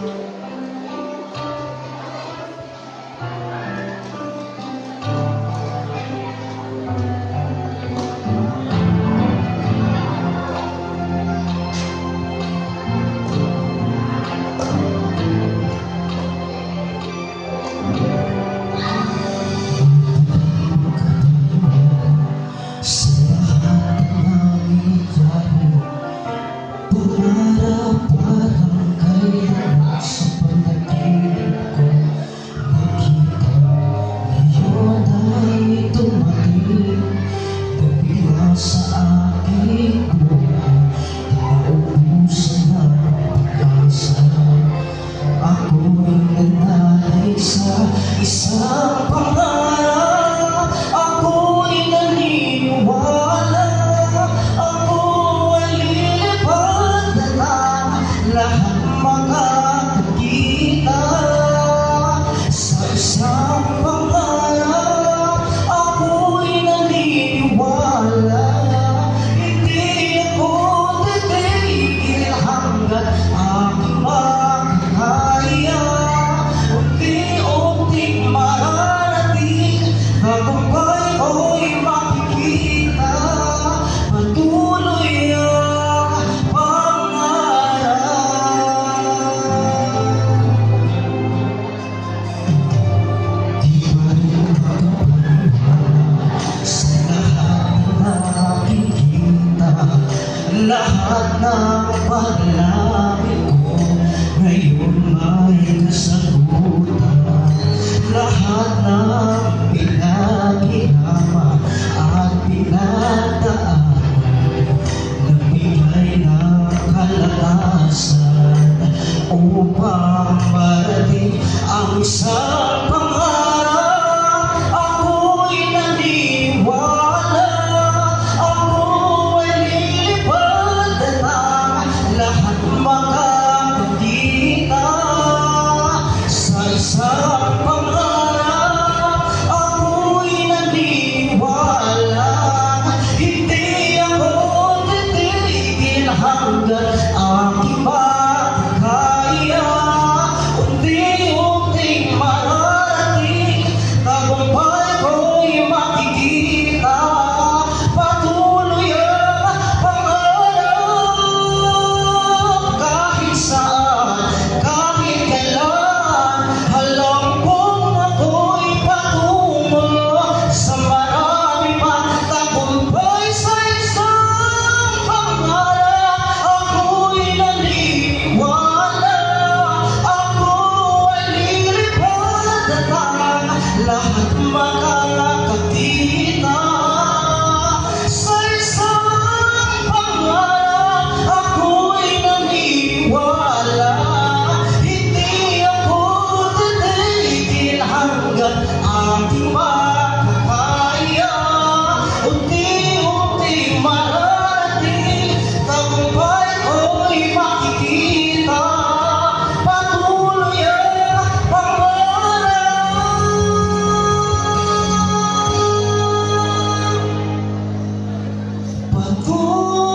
Sa Nanalay sa isang pangarap Ako'y naniniwala. Ako ay lilipad na lahat makakakita Lahat ng panalangin ko Ngayon may kasagutan Lahat ng pinaghihama At pinagdaan Nagbigay ng kalakasan upang marating ang isang Aku.